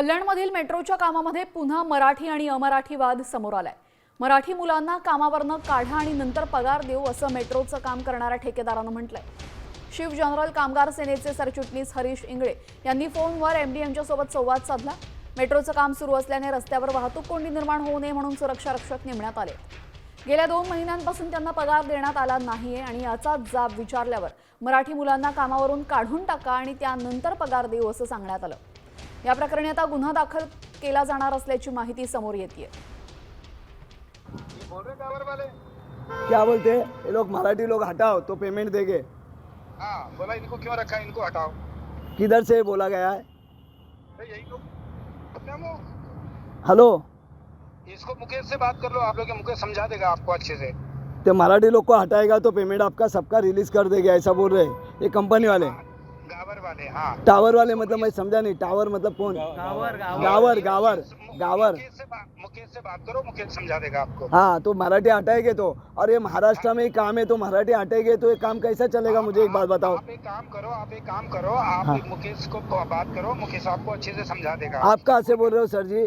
कल्याणमधील मेट्रोच्या कामामध्ये पुन्हा मराठी आणि अमराठी वाद समोर आलाय. मराठी मुलांना कामावरनं काढा आणि नंतर पगार देऊ असं मेट्रोचं काम करणाऱ्या ठेकेदारानं म्हटलंय. शिव जनरल कामगार सेनेचे सरचिटणीस हरीश इंगळे यांनी फोनवर एमडी एमच्यासोबत संवाद साधला. मेट्रोचं काम सुरू असल्याने रस्त्यावर वाहतूक कोंडी निर्माण होऊ नये म्हणून सुरक्षा रक्षक नेमण्यात आले. गेल्या दोन महिन्यांपासून त्यांना पगार देण्यात आला नाहीये आणि याचाच जाब विचारल्यावर मराठी मुलांना कामावरून काढून टाका आणि त्यानंतर पगार देऊ असं सांगण्यात आलं. या प्रकरणी आता गुन्हा दाखल केला जाणार असल्याची माहिती समोर येते क्या बोलते? हैं ये लोग मराठी लोग हटाओ तो पेमेंट देंगे. हाँ बोला इनको क्यों रखा? है इनको हटाओ। किधर से बोला गया है? यही लोग हेलो। इसको मुकेश से बात कर लो आप लोग मुकेश समझा देगा आपको अच्छे से। तो मराठी लोग को हटाएगा तो पेमेंट आपका सबका रिलीज कर देगा ऐसा बोल रहे हैं। ये कंपनी वाले। वाले हाँ। टावर वाले मतलब मैं समझा नहीं टावर मतलब कौन? गावर गावर। गावर गावर। मुकेश से बात करो मुकेश समझा देगा आपको। हाँ तो मराठी हटाएँगे तो। और ये महाराष्ट्र में ही काम है तो मराठी हटेंगे तो ये काम कैसा चलेगा मुझे एक बात बताओ। आप एक काम करो आप एक काम करो आप हाँ। मुकेश को बात करो मुकेश आपको अच्छे से समझा देगा। आप कहाँ से बोल रहे हो सर जी?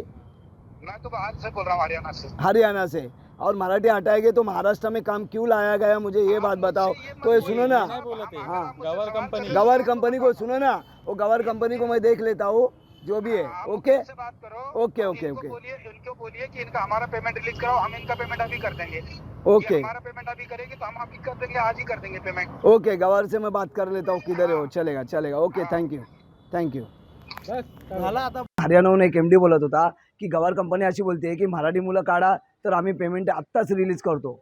मैं तो बाहर से बोल रहा हूँ हरियाणा से। हरियाणा से। और मराठी हटाएँगे तो महाराष्ट्र में काम क्यों लाया गया मुझे ये बात बताओ। तो ये सुनो ना। हाँ। गवर कंपनी। गवर कंपनी को सुनो ना। वो गवर कंपनी को मैं देख लेता हूँ जो भी है। ओके? बात ओके, ओके, ओके। बोलिए इनको बोलिए कि इनका हमारा पेमेंट रिलीज़ कराओ हम इनका पेमेंट अभी कर देंगे। ओके। हमारा पेमेंट अभी करेंगे तो हम अभी कर देंगे आज ही कर देंगे पेमेंट ओके गवर से मैं बात कर लेता हूँ किधर है वो? चलेगा चलेगा। Okay thank you thank you हरियाणाहून एक एम डी बोलत होता की गवर कंपनी अशी बोलते की मराठी मुलं काढा तर आम्ही पेमेंट आत्ताच रिलीज करतो.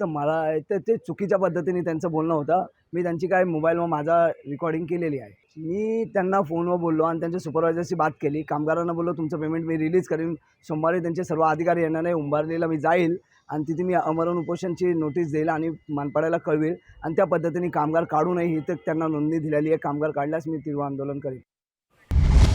तर मला ते ते चुकीच्या पद्धतीने त्यांचं बोलणं होतं. मी त्यांची काय मोबाईलवर माझा रेकॉर्डिंग केलेली आहे. मी त्यांना फोनवर बोललो आणि त्यांच्या सुपरवायझरशी बात केली. कामगारांना बोललो तुमचं पेमेंट मी रिलीज करीन. सोमवारी त्यांचे सर्व अधिकारी येणार आहे उंबारलेला मी जाईल आणि तिथे मी अमरण उपोषणची नोटीस देईल आणि मानपाड्याला कळवेल. आणि त्या पद्धतीने कामगार काढू नये ही तर त्यांना नोंदणी दिलेली आहे. कामगार काढल्यास मी तीव्र आंदोलन करेन.